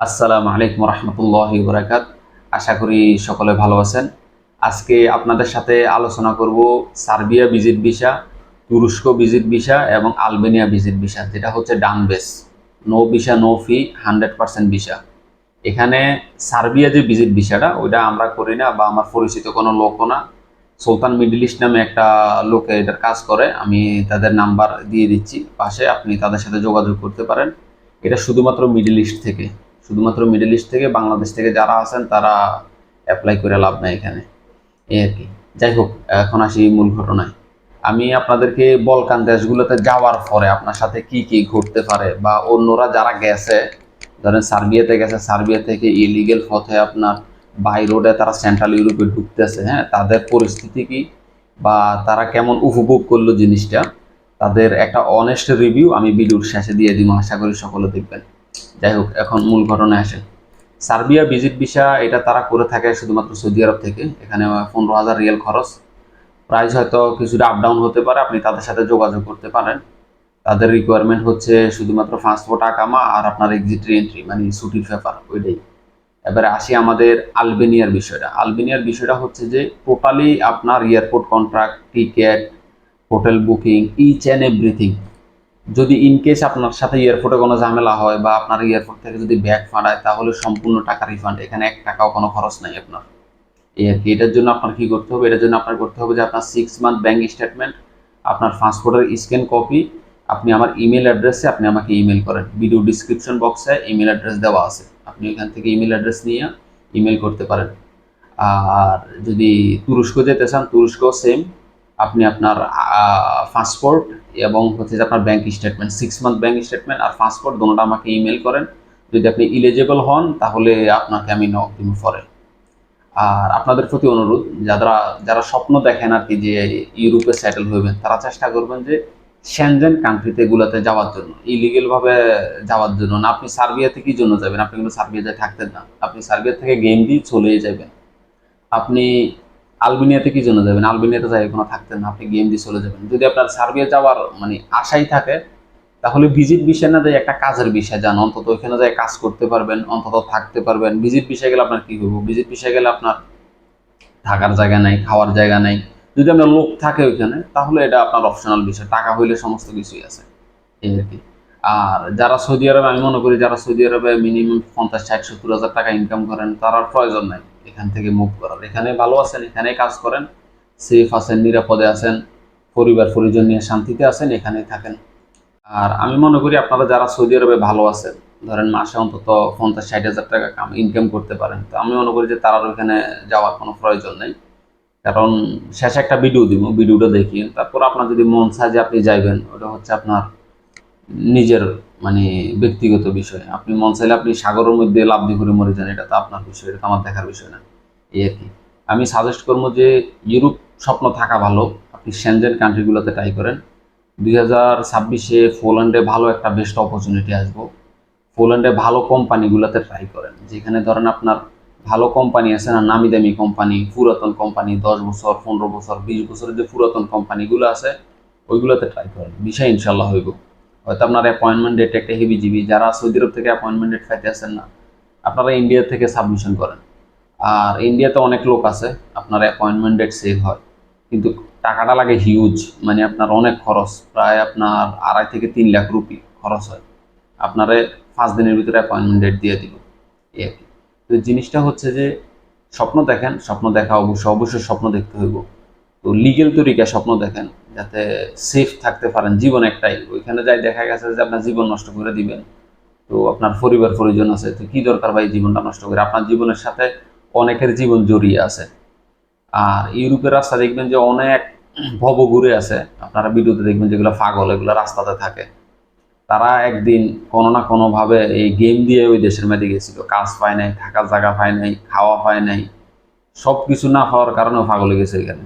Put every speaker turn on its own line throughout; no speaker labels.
আসসালামু আলাইকুম রহমতুল্লাহ বরাকাত আশা করি সকলে ভালো আছেন। আজকে আপনাদের সাথে আলোচনা করব সার্বিয়া ভিজিট ভিসা, তুরস্ক ভিজিট ভিসা এবং আলবেনিয়া ভিজিট ভিসা, যেটা হচ্ছে done base. No visa, no fee, hundred percent visa. এখানে সার্বিয়া যে ভিজিট ভিসাটা, ওইটা আমরা করি না বা আমার পরিচিত কোনো লোকও না। সুলতান মিডল ইস্ট নামে একটা লোকে এটার কাজ করে, আমি তাদের নাম্বার দিয়ে দিচ্ছি। পাশে আপনি তাদের সাথে যোগাযোগ করতে পারেন। এটা শুধুমাত্র মিডল ইস্ট থেকে। শুধুমাত্র মিডল ইস্ট থেকে বাংলাদেশ থেকে যারা আছেন, তারা অ্যাপ্লাই করে লাভ নাই এখানে। এই আর কি। যাই হোক, এখন আসি মূল ঘটনায়। আমি আপনাদেরকে বলকান দেশগুলোতে যাওয়ার পরে আপনার সাথে কি কি ঘটতে পারে বা অন্যরা যারা গেছে, ধরেন সার্বিয়াতে গেছে, সার্বিয়া থেকে ইলিগেল পথে আপনার বাই রোডে তারা সেন্ট্রাল ইউরোপে ঢুকতেছে হ্যাঁ? তাদের পরিস্থিতি কি বা তারা কেমন উপভোগ করল জিনিসটা, তাদের একটা অনেস্ট রিভিউ আমি ভিডিওর শেষে দিয়ে দিব। আশা করি সকলে দেখবেন। যাই হোক, এখন মূল ঘটনায় আসে। সার্বিয়া ভিজিট ভিসা এটা তারা করে থাকে শুধুমাত্র সৌদি আরব থেকে। এখানে পনেরো হাজার রিয়েল খরচ। প্রাইস হয়তো কিছুটা আপ ডাউন হতে পারে, আপনি তাদের সাথে যোগাযোগ করতে পারেন। তাদের রিকোয়ারমেন্ট হচ্ছে শুধুমাত্র পাসপোর্ট আকামা আর আপনার এক্সিট এন্ট্রি মানে ছুটির পেপার ওইটাই। এবারে আসি আমাদের আলবেনিয়ার বিষয়টা। আলবেনিয়ার বিষয়টা হচ্ছে যে টোটালি আপনার airport contract ticket hotel booking each and everything যদি ইন কেস আপনার সাথে এয়ারপোর্টে কোনো ঝামেলা হয় বা আপনার এয়ারপোর্ট থেকে যদি ব্যাগ ফাঁড়ায় তাহলে সম্পূর্ণ টাকা রিফান্ড এখানে এক টাকাও কোনো খরচ নাই আপনার। এই আর কি, এটার জন্য আপনার কি করতে হবে? এটার জন্য আপনার করতে হবে যে আপনার সিক্স মান্থ ব্যাঙ্ক স্টেটমেন্ট আপনার পাসপোর্টের স্ক্যান কপি আপনি আমার ইমেল অ্যাড্রেসে আপনি আমাকে ইমেল করেন। ভিডিও ডিসক্রিপশন বক্সে ইমেল অ্যাড্রেস দেওয়া আছে। আপনি এখান থেকে ইমেল অ্যাড্রেস নিয়ে ইমেল করতে পারেন। আর যদি তুরস্ক যেতে চান তুরস্ক সেম আপনি আপনার পাসপোর্ট এবং হচ্ছে যে আপনার bank statement six month bank statement আর পাসপোর্ট দুটোটা আমাকে ইমেল করেন। যদি আপনি ইলিজিবল হন, তাহলে আপনাকে আমি নক দিব পরে। আর আপনাদের প্রতি অনুরোধ, যারা যারা স্বপ্ন দেখেন আর কি যে ইউরোপে সেটেল হইবেন, তারা চেষ্টা করবেন যে শ্যানজেন কান্ট্রিতে এগুলোতে যাওয়ার জন্য ইলিগেল ভাবে যাওয়ার জন্য। না, আপনি সার্বিয়াতে কি জন্য যাবেন, আপনি কিন্তু সার্বিয়াতে থাকতেন না। আপনি সার্বিয়া থেকে গেম দিয়ে চলে যাবেন। আপনি আলবেনিয়াতে কি জন্য যাবেন? আলবেনিয়াতে যাই, কোনো থাকতেন না, আপনি গেম দিয়ে চলে যাবেন। যদি আপনার সার্বিয়া যাওয়ার মানে আশাই থাকে, তাহলে ভিজিট বিষয় না যায় একটা কাজের বিষয় যান। অন্তত ওইখানে যায় কাজ করতে পারবেন, অন্তত থাকতে পারবেন। ভিজিট বিষয় গেলে আপনার কি হব ভিজিট বিষয় গেলে আপনার থাকার জায়গা নাই, খাওয়ার জায়গা নাই। যদি আপনার লোক থাকে ওইখানে, তাহলে এটা আপনার অপশনাল বিষয়। টাকা হইলে সমস্ত কিছুই আছে, এই আর কি। আর যারা সৌদি আরবে, আমি মনে করি যারা সৌদি আরবে মিনিমাম পঞ্চাশ, ষাট, সত্তর হাজার টাকা ইনকাম করেন তার প্রয়োজন নাই। এখান থেকে মুভ করার এখানে ভালো আছেন এখানে কাজ করেন। সেফ আছেন, নিরাপদে আছেন, পরিবার, পরিজন নিয়ে শান্তিতে আছেন এখানে থাকেন। আর আমি মনে করি আপনারা যারা সৌদি আরবে ভালো আছেন, ধরেন মাসে অন্তত পঞ্চাশ, ষাট হাজার টাকা কাম ইনকাম করতে পারেন। তো আমি মনে করি যে তারা ওইখানে যাওয়ার কোনো প্রয়োজন নেই। কারণ শেষে একটা ভিডিও দিব ভিডিওটা দেখি। তারপর আপনার যদি মন চায় যে আপনি যাইবেন, ওটা হচ্ছে আপনার নিজের মানে ব্যক্তিগত বিষয়। আপনি মন চাইলে আপনি সাগরের মধ্যে লাভ দিয়ে করে মরে যান, এটা তো আপনার বিষয়, এটা তো আমার দেখার বিষয় না। এই আর কি। আমি সাজেস্ট করব যে, ইউরোপ স্বপ্ন থাকা ভালো। আপনি সেনজেন কান্ট্রিগুলোতে ট্রাই করেন। দুই হাজার ছাব্বিশে পোল্যান্ডে ভালো একটা বেস্ট অপরচুনিটি আসব। পোল্যান্ডে ভালো কোম্পানিগুলোতে ট্রাই করেন। যেখানে ধরেন আপনার ভালো কোম্পানি আছে না নামি দামি কোম্পানি পুরাতন কোম্পানি দশ বছর, পনেরো বছর, বিশ বছরের যে পুরাতন কোম্পানিগুলো আছে, ওইগুলোতে ট্রাই করেন। বিষয় ইনশাল্লাহ হইব। হয়তো আপনার অ্যাপয়েন্টমেন্ট ডেট একটা হেভি জিবি যারা সৌদি আরব থেকে অ্যাপয়েন্টমেন্ট ডেট পাইতে আসেন না, আপনারা ইন্ডিয়া থেকে সাবমিশন করেন। আর ইন্ডিয়াতে অনেক লোক আছে, আপনার অ্যাপয়েন্টমেন্ট ডেট সেভ হয়। কিন্তু টাকাটা লাগে হিউজ মানে আপনার অনেক খরচ, প্রায় আপনার আড়াই থেকে তিন লাখ রুপি খরচ হয়। আপনারে পাঁচ দিনের ভিতরে অ্যাপয়েন্টমেন্ট ডেট দিয়ে দিব। এই আর কি। তো জিনিসটা হচ্ছে যে, স্বপ্ন দেখেন, স্বপ্ন দেখা অবশ্যই অবশ্যই স্বপ্ন দেখতে হইব। তো লিগেল তরিকা স্বপ্ন দেখেন। যাতে সেফ থাকতে পারেন জীবন একটাই। ওইখানে যাই দেখা গেছে যে আপনার জীবন নষ্ট করে দিবেন। তো আপনার পরিবার, পরিজন আছে, তো কি দরকার ভাই জীবনটা নষ্ট করে? আপনার জীবনের সাথে অনেকের জীবন জড়িয়ে আছে। আর ইউরোপের রাস্তা দেখবেন যে অনেক ভব ঘুরে আছে। আপনারা ভিডিওতে দেখবেন যেগুলো পাগল, এগুলো রাস্তাতে থাকে। তারা একদিন কোনো না কোনোভাবে এই গেম দিয়ে ওই দেশের মেয়েদের গেছিল। কাজ পায় নাই, থাকার জায়গা পায় নাই, খাওয়া পায় নাই। সব কিছু না হওয়ার কারণেও পাগল গেছে এখানে।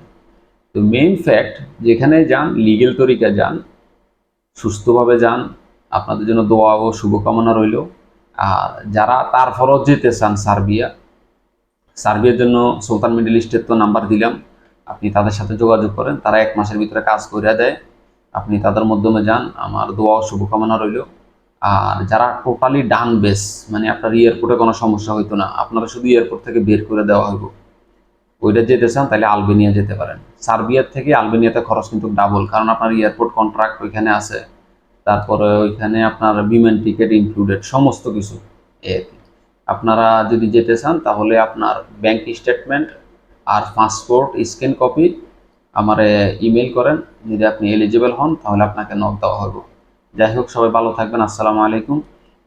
তো মেইন ফ্যাক্ট যেখানে যান লিগেল তরিকা যান, সুস্থভাবে যান, আপনাদের জন্য দোয়া ও শুভকামনা রইল। আর যারা তারপরও যেতে চান সার্বিয়া, সার্বিয়ার জন্য সুলতান মিডল ইস্টের তো নাম্বার দিলাম, আপনি তাদের সাথে যোগাযোগ করেন, তারা এক মাসের ভিতরে কাজ করে দেয়। আপনি তাদের মাধ্যমে যান, আমার দোয়া ও শুভকামনা রইল। আর যারা টোটালি ডান বেস মানে আপনার এয়ারপোর্টে কোনো সমস্যা হইতো না, আপনারা শুধু এয়ারপোর্ট থেকে বের করে দেওয়া হইব। ওইটা যেতে চান, তাহলে আলবেনিয়া যেতে পারেন। সার্বিয়ার থেকে আলবেনিয়াতে খরচ কিন্তু ডাবল কারণ আপনার এয়ারপোর্ট কন্ট্রাক্ট ওইখানে আছে, তারপরে ওইখানে আপনার বিমান টিকিট ইনক্লুডেড সমস্ত কিছু আপনারা যদি যেতে চান, তাহলে আপনার ব্যাংক স্টেটমেন্ট আর পাসপোর্ট স্ক্যান কপি আমারে ইমেল করেন, যদি আপনি এলিজিবল হন, তাহলে আপনাকে নক দেওয়া হবে যাই হোক, সবাই ভালো থাকবেন, আসসালামু আলাইকুম।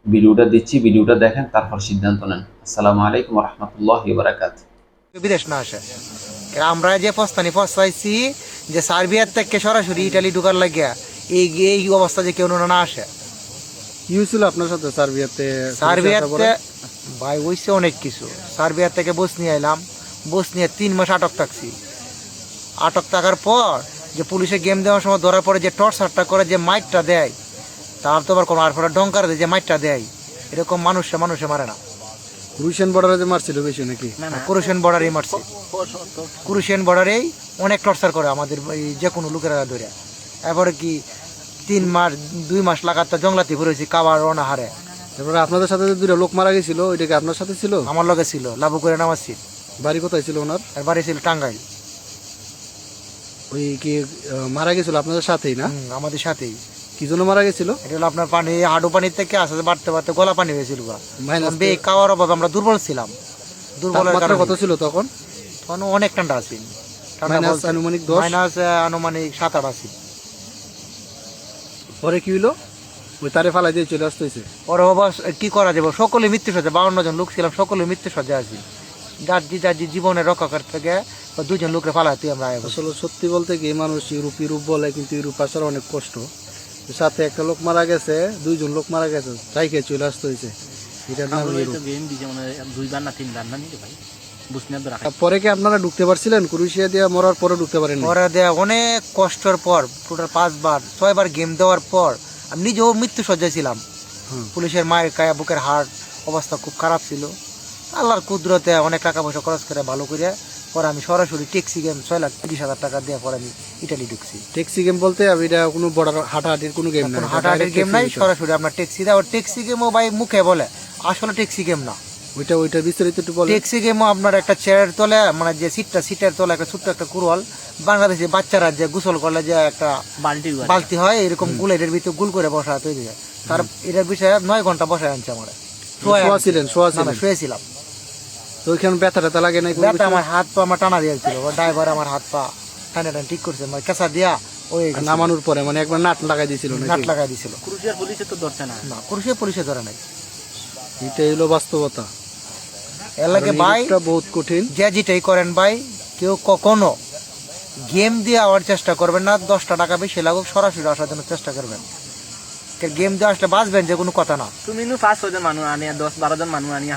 ভিডিওটা দিচ্ছি, ভিডিওটা দেখেন, তারপর সিদ্ধান্ত নেন। আসসালামু আলাইকুম রহমতুল্লাহ বারাকাত
বিদেশ না আসে। আমরা যে ফস্তানি ফস্তাইছি যে সার্বিয়ার থেকে সরাসরি ইটালি ঢুকার লাগিয়া এই এই অবস্থা যে কেউ না আসে।
আপনার সাথে সার্বিয়াতে
সার্বিয়াতে ভাই হইছে অনেক কিছু। সার্বিয়ার থেকে বসনিয়া এলাম। বসনিয়া তিন মাস আটক থাকছি। আটক থাকার পর যে পুলিশে গেম দেওয়ার সময় ধরার পরে যে টর্চারটা করে যে মাইকটা দেয় তার তো আবার কোনো আর ডঙ্কার দেয় যে মাইকটা দেয়। এরকম মানুষে মানুষে মারে না।
রুশিয়ান বর্ডারে যে মারছিল বেশি নাকি?
কুরুশিয়ান বর্ডারেই মারছে। কুরুশিয়ান বর্ডারেই অনেক টর্চার করে আমাদের এই যে কোনো লোকেরা ধরে। এরপরে কি তিন মাস দুই মাস লাগাতার জংলাতে ঘুরেছি কাবার অনাহারে।
তারপরে আপনাদের সাথে যে দুটো লোক মারা গেছিল ওইটা কি আপনার সাথে ছিল?
আমার লগে ছিল লাভু করে নামাচ্ছি
বাড়ি কোথায় ছিল ওনার?
আর বাড়ি ছিল টাঙ্গাইল।
ওই কি মারা গেছিল আপনাদের সাথেই না?
আমাদের সাথেই।
কি জন্য মারা গেছিল?
এটা হলো আপনার পানি হাডু পানির থেকে আস্তে আস্তে বাড়তে বাড়তে গলা পানি হয়েছিল গা।
মাইনাস
খাওয়ার অভাবে আমরা দুর্বল ছিলাম। দুর্বলের
কত ছিল তখন?
তখন অনেক ঠান্ডা আছি
মাইনাস আনুমানিক দশ?
মাইনাস আনুমানিক সাত আট
পরে কি ওই তারে ফালাই দিয়ে চলে আসতে হয়েছে
ওরা কি করা যাবে? সকলে মৃত্যু সজ্জা বাউন্ন জন লোক ছিলাম সকলে মৃত্যু সজ্জা আছি। যার জি যার জি জীবনের রক্ষা করতে বা দুজন লোকরে ফালাতে আমরা
আসলে সত্যি বলতে কি মানুষ ইউরোপ ইউরোপ বলে কিন্তু ইউরোপ আসার অনেক কষ্ট। সাথে একটা লোক মারা গেছে দুইজন লোক মারা গেছে তাই খেয়ে চলে আসতে হয়েছে। এটার নাম
মানে দুইবার না তিনবার না নিতে ভাই? বুঝতে না রাখা
পরে কি আপনারা ঢুকতে পারছিলেন? ক্রুশিয়া দিয়ে মরার পরে ঢুকতে পারেন
ওরা দেয়া অনেক কষ্টের পর টোটাল পাঁচবার ছয়বার গেম দেওয়ার পর আমি নিজেও মৃত্যু সজ্জায় ছিলাম পুলিশের মায়ের কায়া বুকের হার্ট অবস্থা খুব খারাপ ছিল। আল্লাহর কুদরতে অনেক টাকা পয়সা খরচ করে ভালো করে পরে আমি সরাসরি ট্যাক্সি গেম ছয় লাখ তিরিশ হাজার টাকা দিয়ে পরে আমি ইটালি ঢুকছি।
ট্যাক্সি গেম বলতে আমি এটা কোনো বড় হাঁটাহাঁটির কোনো গেম না
হাঁটাহাঁটির গেম নাই সরাসরি আপনার ট্যাক্সি দেয় ওর ট্যাক্সি গেমও ভাই মুখে বলে আসলে ট্যাক্সি গেম না।
ওইটা ওইটা বিস্তারিত একটু বলে
ট্যাক্সি গেমও আপনার একটা চেয়ারের তলে মানে যে সিটটা সিটের তলে একটা ছোট্ট একটা কুরওয়াল বাংলাদেশে বাচ্চারা যে গোসল করলে যে একটা
বালতি
বালতি হয় এরকম গুল এটার ভিতরে গুল করে বসা তৈরি হয়। তার এটার বিষয়ে নয় ঘণ্টা বসায় আনছে আমার।
শোয়া ছিলেন শোয়া ছিলেন।
শুয়েছিলাম।
তো ওইখানে ব্যথা ট্যাথা লাগে নাই
ব্যথা আমার হাত পা আমার টানা দিয়েছিল ড্রাইভার আমার হাত পা টানা টানা ঠিক করছে আমার কেঁচা দিয়া ওই
নামানোর পরে মানে একবার নাট লাগাই দিয়েছিল
নাট লাগাই দিছিল
ক্রুশিয়ার পুলিশে তো ধরছে না।
না পুলিশে পুলিশে ধরে নাই।
এটাই হলো বাস্তবতা। কারণ
ভাই
বহুত কঠিন।
যে যেটাই করেন ভাই কেউ কখনো গেম দিয়ে আওয়ার চেষ্টা করবেন না দশটা টাকা বেশি লাগুক সরাসরি আসার জন্য চেষ্টা করবেন। গেম দিয়ে আসলে বাঁচবেন যে কোনো কথা না।
তুমি নু পাঁচ ছজন মানুষ আনিয়া দশ বারো জন মানুষ আনিয়া